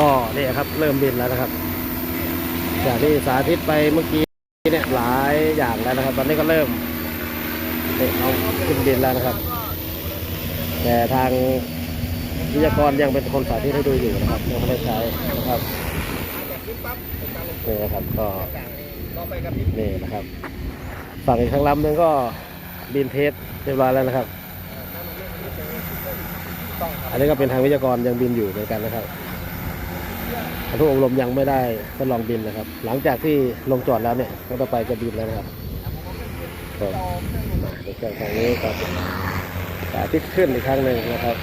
ก็เนี่ยครับเริ่มบินแล้วนะครับจากที่สาธิตไปเมื่อกี้เนี่ยหลายอย่างแล้วนะครับ ตอนนี้ก็เริ่มเนี่ยเอาขึ้นบินแล้วนะครับ แต่ทางวิทยากรยังเป็นคนสาธิตให้ดูอยู่นะครับยังไม่ได้ใช้นะครับนี่นะครับก็นี่นะครับ ฝั่งอีกข้างลำหนึงก็บินเทสเรียบร้อยแล้วนะครับ อันนี้ก็เป็นทางวิทยากรยังบินอยู่เหมือนกันนะครับ ผู้อบรมยังไม่ได้ทดลองบินนะครับ หลังจากที่ลงจอดแล้วเนี่ยก็ต่อไปจะบินแล้วนะครับก็มาดูเครื่องทางนี้ก็สาธิตขึ้นอีกครั้งหนึ่งนะครับ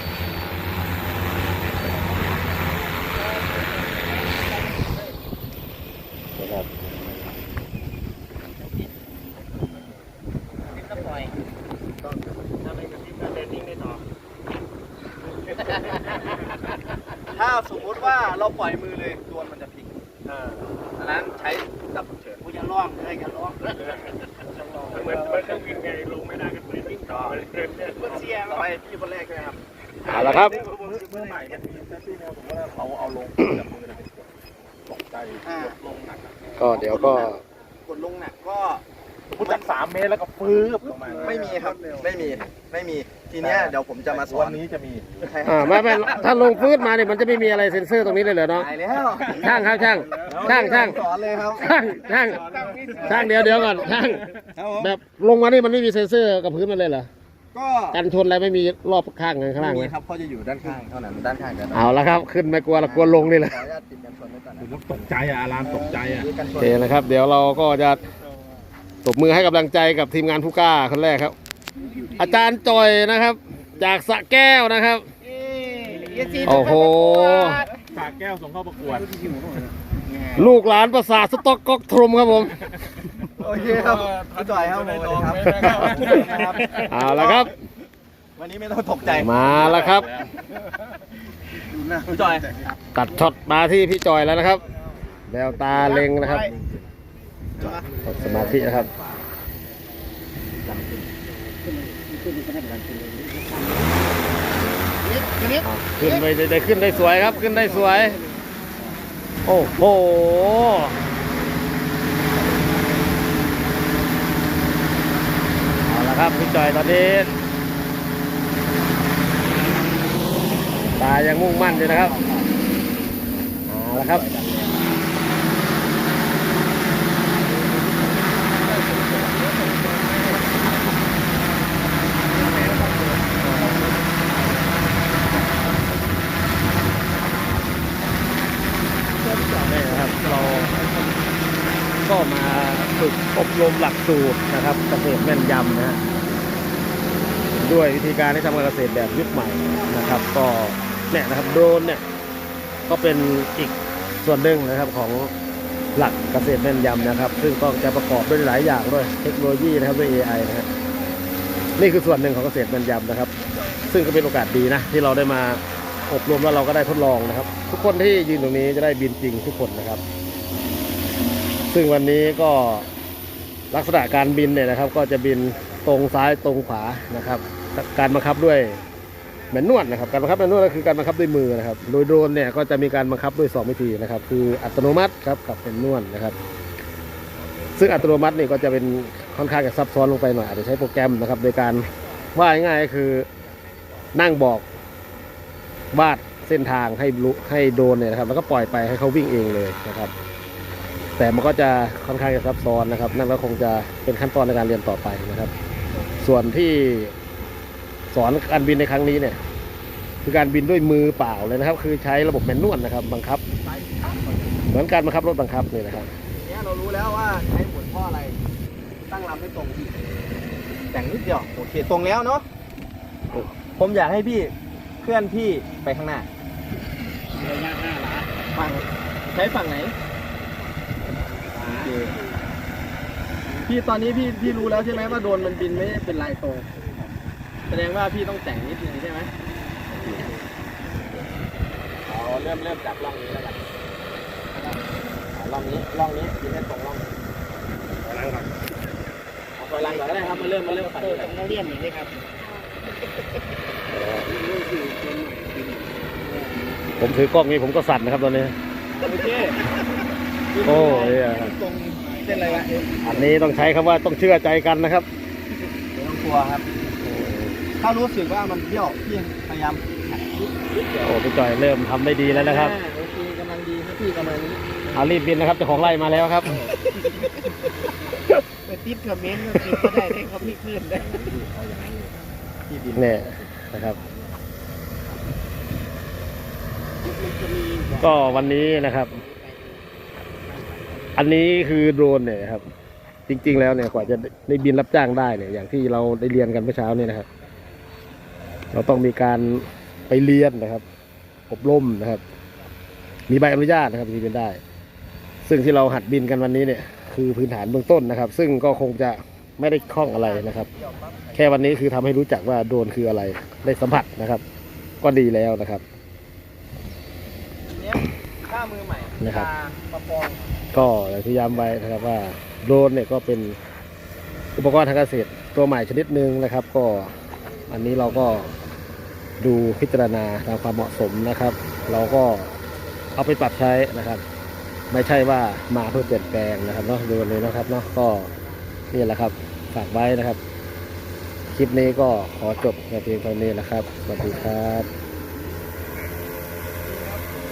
สมมุติว่าเราปล่อยมือเลยตัวมันจะพลิกอันนั้นใช้ดับฉุกเฉินกูจะร้องเลยจะร้องเหมือนเหมือนเครื่องบินไงลงไม่ได้ก็เปิดวิ่งต่อเลยเดินเนี่ยเพื่อเสียต่อไปพี่คนแรกใช่ไหมครับเอาละครับเมื่อใหม่มันมีแท็กซี่เนี่ยผมว่าเอาเอาลงจับมือเลยตกใจอ่าลงหนักก็เดี๋ยวก็กดลงหนักก็ พูดจากสามเมตรแล้วก็ฟื้บลงมาไม่มีครับ ไม่มี ไม่มี ทีเนี้ยเดี๋ยวผมจะมาสอวันนนี้จะมีใช่คอ่ารับไม่ไม่ถ้าลงพื้นมาเนี่ยมันจะไม่มีอะไรเซ็นเซอร์ตรงนี้เลยเหรอเนาะตายแล้วช่างครับช่างช่างช่างสอนเลยครับช่างช่างช่างเดี๋ยวเดี๋ยวก่อนช่างแบบลงมานี่มันไม่มีเซ็นเซอร์กับพื้นมันเลยเหรอก็กันชนอะไรไม่มีรอบข้างข้างล่างมีเลยครับเขาจะอยู่ด้านข้างเท่านั้นด้านข้างกันเอาละครับขึ้นไม่กลัวละกลัวลงนี่แหละขออนุญาตติดกันชนไว้ก่อนนะผมตกใจอะอารามตกใจอะมีกันชโอนเคนะครับ เดี๋ยวเราก็จะ ตบมือให้กำลังใจกับทีมงานผู้กล้าคนแรกครับ อาจารย์จอยนะครับ จากสระแก้วนะครับ โอ้โหฝากแก้วส่งเข้าประกวด ลูกหลานประสาทสต๊อกก๊อกทรมครับผม โอเคครับพี่จ่อยครับผมครับเอาละครับ วันนี้ไม่ต้องตกใจมาแล้วครับ พี่จ่อย ตัดช็อตมาที่พี่จอยแล้วนะครับ แววตาเล็งนะครับ สมาธินะครับอะขึ้นไปได้ได้ขึ้นได้สวยครับ ขึ้นได้สวย โอ้โหเอาละครับพี่จอยตอนนี้ตายังมุ่งมั่นอยู่นะครับเอาละครับ นี่นะครับเรา ก็มาฝึกอบรมหลักสูตรนะครับเกษตรแม่นยำนะฮะด้วยวิธีการที่ทำการเกษตรแบบยุคใหม่นะครับ ก็เนี่ยนะครับโดรนเนี่ยก็เป็นอีกส่วนหนึ่งนะครับของหลักเกษตรแม่นยำนะครับ ซึ่งต้องจะประกอบด้วยหลายอย่างด้วยเทคโนโลยีนะครับด้วย AI นะฮะนี่คือส่วนหนึ่งของเกษตรแม่นยำนะครับ ซึ่งก็เป็นโอกาสดีนะที่เราได้มาอบรมแล้วเราก็ได้ทดลองนะครับ ทุกคนที่ยืนตรงนี้จะได้บินจริงทุกคนนะครับ ซึ่งวันนี้ก็ลักษณะการบินเนี่ยนะครับ ก็จะบินตรงซ้ายตรงขวานะครับ การบังคับด้วยแมนนวลนะครับ การบังคับแมนนวลก็คือการบังคับด้วยมือนะครับ โดยโดรนเนี่ยก็จะมีการบังคับด้วยสองวิธีนะครับ คืออัตโนมัติครับกับแมนนวลนะครับ ซึ่งอัตโนมัตินี่ก็จะเป็นค่อนข้างจะซับซ้อนลงไปหน่อยอาจจะใช้โปรแกรมนะครับ โดยการว่าง่ายๆคือนั่งบอกวาดเส้นทางให้ให้โดรนเนี่ยนะครับ แล้วก็ปล่อยไปให้เขาวิ่งเองเลยนะครับ แต่มันก็จะค่อนข้างจะซับซ้อนนะครับ นั่นก็คงจะเป็นขั้นตอนในการเรียนต่อไปนะครับ ส่วนที่สอนการบินในครั้งนี้เนี่ยคือการบินด้วยมือเปล่าเลยนะครับ คือใช้ระบบแมนนวลนะครับ บังคับ เหมือนการบังคับรถบังคับนี่นะครับเนี้ยเรารู้แล้วว่าใช้หมุนเพราะอะไร ตั้งลำไม่ตรงพี่แต่งนิดเดียวโอเคตรงแล้วเนาะผมอยากให้พี่เคลื่อนที่ไปข้างหน้าระยะห้าล้านฝั่งใช้ฝั่งไหนโอเค พี่ตอนนี้พี่พี่รู้แล้วใช่ไหมว่าโดรนมันบินไม่ได้เป็นลายตรงแสดงว่าพี่ต้องแต่งนิดนึงใช่ไหมเอาเริ่มเริ่มจากล่องนี้แล้วกันล่องนี้ล่องนี้บินให้ตรงล่องเอาถอยหลังก่อนก็ได้ครับมาเริ่มมาเริ่มปั่นต้องเรียนอย่างนี้ครับผมถือกล้องนี้ผมก็สั่นนะครับตอนนี้โอเค โอ้ยตรงเส้นอะไรวะเอ็มอันนี้ต้องใช้คำว่าต้องเชื่อใจกันนะครับไม่ต้องกลัวครับถ้ารู้สึกว่ามันเบี้ยวพี่พยายามหักนิดนิดเดียวโอ้พี่จอยเริ่มทำได้ดีแล้วนะครับอ่าโอเคกำลังดีครับพี่ประมาณนี้เอารีบบินนะครับเจ้าของไร่มาแล้วครับไปติดคอมเมนต์ก็ติดก็ได้ได้เขาพี่ขึ้นได้เนี่ยนะครับก็วันนี้นะครับ อันนี้คือโดรนเนี่ยครับ จริง ๆ แล้วเนี่ยกว่าจะได้บินรับจ้างได้เนี่ย อย่างที่เราได้เรียนกันเมื่อเช้าเนี่ยนะครับ เราต้องมีการไปเรียนนะครับ อบรมนะครับ มีใบอนุญาตนะครับที่บินได้ ซึ่งที่เราหัดบินกันวันนี้เนี่ย คือพื้นฐานเบื้องต้นนะครับ ซึ่งก็คงจะไม่ได้คล่องอะไรนะครับ แค่วันนี้คือทำให้รู้จักว่าโดรนคืออะไรได้สัมผัสนะครับ ก็ดีแล้วนะครับเนี้ยค่ามือใหม่นะครับตาประปอง ก็อย่างที่ย้ำไว้นะครับว่าโดรนเนี่ยก็เป็นอุปกรณ์ทางเกษตรตัวใหม่ชนิดหนึ่งนะครับ ก็อันนี้เราก็ดูพิจารณาตามความเหมาะสมนะครับ เราก็เอาไปปรับใช้นะครับ ไม่ใช่ว่ามาเพื่อเปลี่ยนแปลงนะครับเนาะโดรนเลยนะครับเนาะก็นี่แหละครับฝากไว้นะครับ คลิปนี้ก็ขอจบในเพียงเท่านี้นะครับสวัสดีครับ